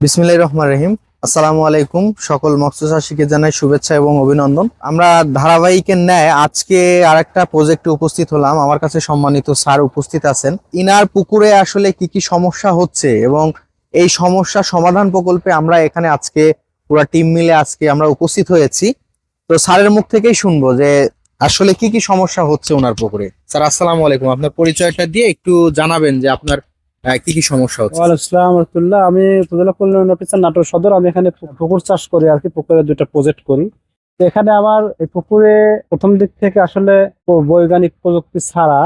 বিসমিল্লাহির রহমান রহিম। আসসালামু আলাইকুম সকল মৎস্য চাষীকে জানাই শুভেচ্ছা এবং অভিনন্দন। আমরা ধারাবাহিকের ন্যায় আজকে আরেকটা প্রজেক্টে উপস্থিত হলাম। আমার কাছে সম্মানিত স্যার উপস্থিত আছেন। ইনার পুকুরে আসলে কি কি সমস্যা হচ্ছে এবং এই সমস্যা সমাধান প্রকল্পে আমরা এখানে আজকে পুরো টিম মিলে আজকে আমরা উপস্থিত হয়েছি। তো স্যারের মুখ থেকেই শুনব যে আসলে কি কি সমস্যা হচ্ছে ওনার পুকুরে। স্যার, আসসালামু আলাইকুম। আপনার পরিচয়টা দিয়ে একটু জানাবেন যে আপনার কি কি সমস্যা হচ্ছে? আসসালাম, আমি উপজেলা কল্যাণ অফিসার নাটোর সদর, আমি এখানে পুকুর চাষ করি আর কি, পুকুরে দুইটা প্রজেক্ট করি। এখানে আমার এই পুকুরে প্রথম দিক থেকে আসলে বৈজ্ঞানিক প্রযুক্তি ছাড়া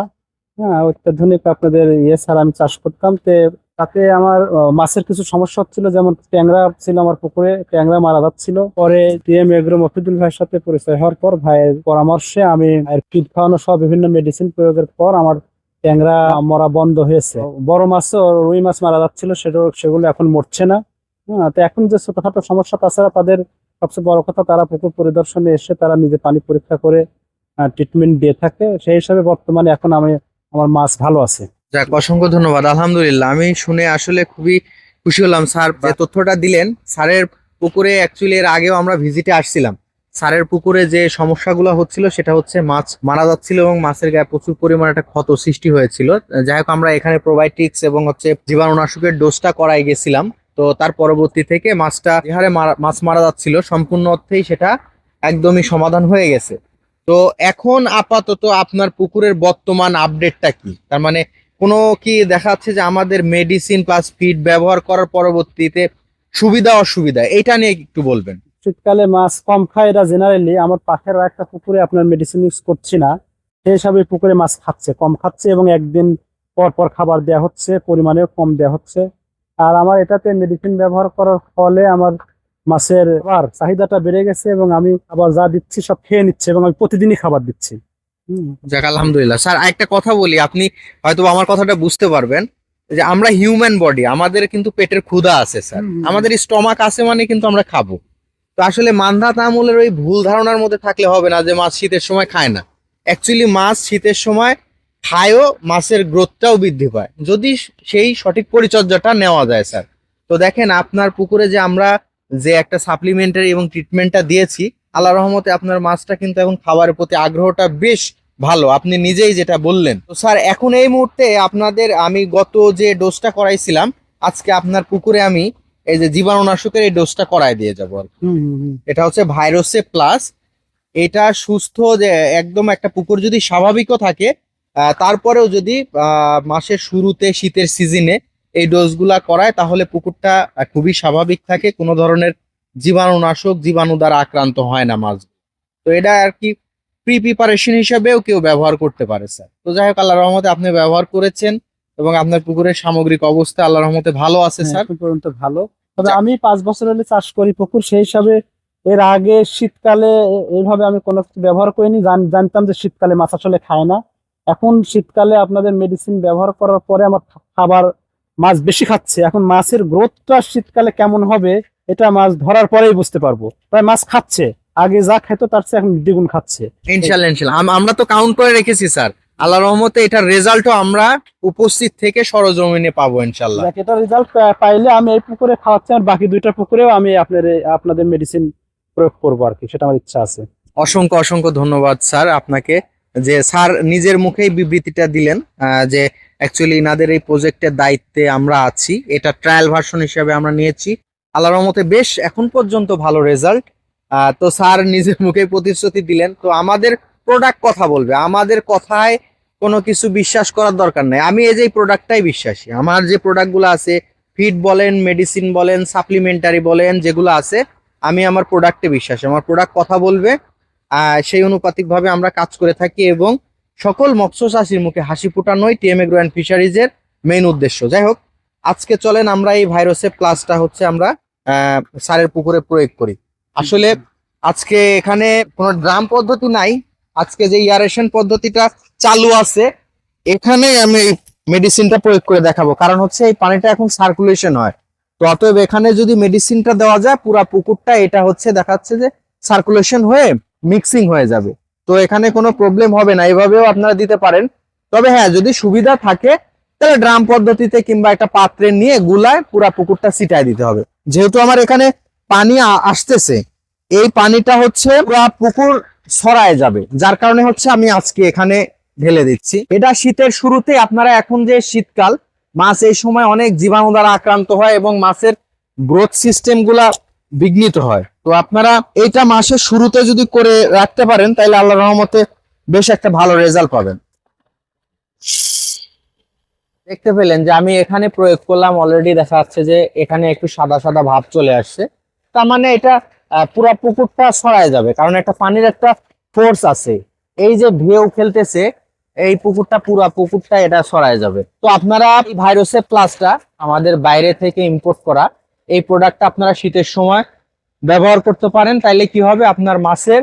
হ্যাঁ অত্যাধুনিক আপনাদের ইয়ে ছাড়া আমি চাষ করতাম। তো তাতে আমার মাছের কিছু সমস্যা হচ্ছিল, যেমন ট্যাংরা ছিল আমার পুকুরে, ট্যাংরা মারা যাচ্ছিল। পরে টিএম এগ্রো মফিদুল ভাইয়ের সাথে পরিচয় হওয়ার পর ভাইয়ের পরামর্শে আমি ফিড খাওয়ানো সহ বিভিন্ন মেডিসিন প্রয়োগের পর আমার ট্যাংরা মরা বন্ধ হয়েছে। বড় মাছও রুই মাছ মারা যাচ্ছিল সেটা সেগুলো এখন মরছে না। হ্যাঁ তো এখন যে ছোটখাটো সমস্যা, তাছাড়া তাদের সবচেয়ে বড় কথা, তারা পুকুর পরিদর্শনে এসে তারা নিজে পানি পরীক্ষা করে ট্রিটমেন্ট দিয়ে থাকে। সেই হিসাবে বর্তমানে এখন আমি, আমার মাছ ভালো আছে। যাক, অসংখ্য ধন্যবাদ। আলহামদুলিল্লাহ, আমি শুনে আসলে খুবই খুশি হলাম, স্যার। যে তথ্যটা দিলেন, স্যারের পুকুরে অ্যাকচুয়ালি এর আগেও আমরা ভিজিটে আসছিলাম। স্যারের পুকুরে যে সমস্যাগুলো হচ্ছিল, সেটা হচ্ছে মাছ মারা যাচ্ছিল এবং মাছের গায়ে প্রচুর পরিমাণে একটা ক্ষত সৃষ্টি হয়েছিল। যাই হোক আমরা এখানে প্রোবায়োটিক্স এবং হচ্ছে জীবাণুনাশকের ডোজটা করাই গেছিলাম। তো তার পরবর্তী থেকে মাছটা যে হারে মাছ মারা যাচ্ছিল, সম্পূর্ণ অর্থেই সেটা একদমই সমাধান হয়ে গেছে। তো এখন আপাতত আপনার পুকুরের বর্তমান আপডেটটা কি? তার মানে কোনো কি দেখা যাচ্ছে যে আমাদের মেডিসিন প্লাস ফিড ব্যবহার করার পরবর্তীতে সুবিধা, অসুবিধা? এটা নিয়ে একটু বলবেন। শীতকালে মাছ কম খায় এটা জেনারেলি আমার পাশের আর একটা পুকুরে আপনার মেডিসিন ইউজ করছি না। সেই হিসাবে পুকুরে মাছ খাচ্ছে কম খাচ্ছে এবং একদিন পর পর খাবার দেওয়া হচ্ছে পরিমাণেও কম দেওয়া হচ্ছে। আর আমার এটাতে মেডিসিন ব্যবহার করার ফলে আমার মাছের আবার চাহিদাটা বেড়ে গেছে এবং আমি আবার যা দিচ্ছি সব খেয়ে নিচ্ছে এবং আমি প্রতিদিনই খাবার দিচ্ছি। যাক আলহামদুলিল্লাহ। স্যার একটা কথা বলি আপনি হয়তো আমার কথাটা বুঝতে পারবেন যে আমরা হিউম্যান বডি আমাদের কিন্তু পেটের ক্ষুধা আছে স্যার। আমাদের স্টমাক আছে মানে কিন্তু আমরা খাব। তো আসলে মান্ধা তামুলের ওই ভুল ধারণার মধ্যে থাকলে হবে না যে মাছ শীতের সময় খায় না। অ্যাকচুয়ালি মাছ শীতের সময় খায়ও, মাছের গ্রোথটাও বৃদ্ধি পায়। যদি সেই সঠিক পরিচর্যাটা নেওয়া যায়, স্যার। তো দেখেন, আপনার পুকুরে যে আমরা যে একটা সাপ্লিমেন্টারি এবং ট্রিটমেন্টটা দিয়েছি আল্লাহ রহমতে আপনার মাছটা কিন্তু এখন খাবারের প্রতি আগ্রহটা বেশ ভালো। আপনি নিজেই যেটা বললেন। তো স্যার, এখন এই মুহূর্তে আপনাদের আমি গত যে ডোজটা করাইছিলাম, আজকে আপনার পুকুরে আমি এই যে জীবাণুনাশকের এই ডোজটা করাই দিয়ে যাব আর কি। এটা হচ্ছে ভাইরাসে প্লাস এটা সুস্থ যে একদম একটা পুকুর যদি স্বাভাবিকও থাকে তারপরেও যদি মাসের শুরুতে শীতের সিজনে এই ডোজগুলা করায় তাহলে পুকুরটা খুবই স্বাভাবিক থাকে। কোনো ধরনের জীবাণুনাশক জীবাণু দ্বারা আক্রান্ত হয় না মাছ। তো এটা আর কি প্রি প্রিপারেশন হিসাবেও কেউ ব্যবহার করতে পারে স্যার। তো যাই হোক আল্লাহ রহমতে আপনি ব্যবহার করেছেন এবং আপনার পুকুরের সামগ্রিক অবস্থা আল্লাহ রহমতে ভালো আছে হ্যাঁ, স্যার। পর্যন্ত ভালো। তবে আমি পাঁচ বছর হলে চাষ করি পুকুর সেই হিসাবে এর আগে শীতকালে এইভাবে আমি কোনো কিছু ব্যবহার করিনি। জানতাম যে শীতকালে মাছ আসলে খায় না। এখন শীতকালে আপনাদের মেডিসিন ব্যবহার করার পরে আমার খাবার মাছ বেশি খাচ্ছে। এখন মাছের গ্রোথটা শীতকালে কেমন হবে এটা মাছ ধরার পরেই বুঝতে পারব। তাই মাছ খাচ্ছে। আগে যা খেতো তার চেয়ে এখন দ্বিগুণ খাচ্ছে। ইনশাল্লাহ ইনশাল্লাহ। আমরা তো কাউন্ট করে রেখেছি স্যার। আল্লাহ রহমতে এটার রেজাল্টও আমরা উপস্থিত থেকে সরজমিনে পাবো ইনশাল্লাহ এটা রেজাল্ট পাইলে আমি এই পুকুরে খাওয়াচ্ছি আর বাকি দুইটা পুকুরেও আমি আপনার আপনাদের মেডিসিন প্রয়োগ করব আর কি সেটা আমার ইচ্ছা আছে। অসংখ্য অসংখ্য ধন্যবাদ স্যার আপনাকে যে স্যার নিজের মুখেই বিবৃতিটা দিলেন যে অ্যাকচুয়ালি ইনাদের এই প্রজেক্টের দায়িত্বে আমরা আছি এটা ট্রায়াল ভার্সন হিসেবে আমরা নিয়েছি। আল্লাহর রহমতে বেশ এখন পর্যন্ত ভালো রেজাল্ট তো স্যার নিজের মুখে প্রতিশ্রুতি দিলেন। তো আমাদের প্রোডাক্ট কথা বলবে আমাদের কথায় কোনো কিছু বিশ্বাস করার দরকার নেই। আমি এই যে প্রোডাক্টটাই বিশ্বাসী। আমার যে প্রোডাক্টগুলো আছে ফিড বলেন মেডিসিন বলেন সাপ্লিমেন্টারি বলেন, যেগুলো আছে, আমি আমার প্রোডাক্টে বিশ্বাসী। আমার প্রোডাক্ট কথা বলবে সেই অনুপাতিকভাবে আমরা কাজ করে থাকি এবং সকল মৎস্য চাষির মুখে হাসি ফোটানোই টিএম এগ্রো অ্যান্ড ফিশারিজের মেইন উদ্দেশ্য। যাই হোক, আজকে চলেন আমরা এই ভাইরাসের প্লাসটা হচ্ছে আমরা সারের পুকুরে প্রয়োগ করি। আসলে আজকে এখানে কোনো ড্রাম পদ্ধতি নাই। আজকে যে ইয়ারেশন পদ্ধতিটা চালু আছে। এখানে আমি মেডিসিনটা প্রয়োগ করে দেখাবো। কারণ হচ্ছে এই পানিটা এখন সার্কুলেশন হয়। তো অতএব এখানে যদি মেডিসিনটা দেওয়া যায়, পুরা পুকুরটা এটা হচ্ছে দেখাচ্ছে যে সার্কুলেশন হয়ে মিক্সিং হয়ে যাবে। তো এখানে কোনো প্রবলেম হবে না। এভাবেও আপনারা দিতে পারেন। তবে হ্যাঁ যদি সুবিধা থাকে, তাহলে ড্রাম পদ্ধতিতে কিংবা একটা পাত্রে নিয়ে গুলায় পুরা পুকুরটা ছিটায় দিতে হবে। যেহেতু আমার এখানে পানি আসতেছে, এই পানিটা হচ্ছে পুরা পুকুর ছড়ায় যাবে। যার কারণে হচ্ছে আমি আজকে এখানে ঢেলে দিচ্ছি। এটা শীতের শুরুতে আপনারা এখন যে শীতকাল, মাছ এই সময় অনেক জীবাণু দ্বারা আক্রান্ত হয় এবং মাছের গ্রোথ সিস্টেমগুলা বিঘ্নিত হয়। তো আপনারা এইটা মাসের শুরুতে যদি করে রাখতে পারেন, তাহলে আল্লাহ রহমতে বেশ একটা ভালো রেজাল্ট পাবেন। দেখতে পেলেন যে আমি এখানে প্রয়োগ করলাম অলরেডি দেখা যাচ্ছে যে এখানে একটু সাদা সাদা ভাব চলে আসছে। তার মানে এটা পুরা পুকুরটা ছড়ায় যাবে, কারণ একটা পানির একটা ফোর্স আছে। এই যে ঢেউ খেলতেছে এই পুকুরটা পুরো পুকুরটা এটা ছড়ায় যাবে। তো আপনারা এই প্লাসটা আমাদের বাইরে থেকে ইম্পোর্ট করা, এই প্রোডাক্টটা আপনারা শীতের সময় ব্যবহার করতে পারেন। তাইলে কি হবে? আপনার মাছের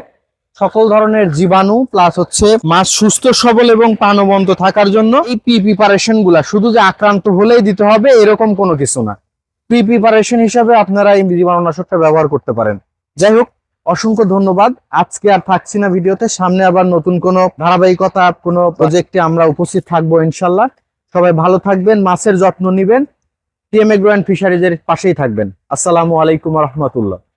সকল ধরনের জীবাণু প্লাস হচ্ছে মাছ সুস্থ, সবল এবং প্রাণবন্ত থাকার জন্য এই পি প্রিপারেশনগুলা, শুধু যে আক্রান্ত হলেই দিতে হবে, এরকম কোনো কিছু না। প্রি প্রিপারেশন হিসাবে আপনারা এই জীবাণুনাশকটা ব্যবহার করতে পারেন। যাই হোক অসংখ্য ধন্যবাদ। আজকে আর থাকছি না ভিডিওতে, সামনে আবার নতুন কোনো ধারাবাহিকতা, কোন প্রজেক্টে আমরা উপস্থিত থাকব ইনশাল্লাহ। সবাই ভালো থাকবেন, মাছের যত্ন নিবেন টিএম এগ্রো ফিশারিজের পাশেই থাকবেন। আসসালামু আলাইকুম রহমতুল্লাহ।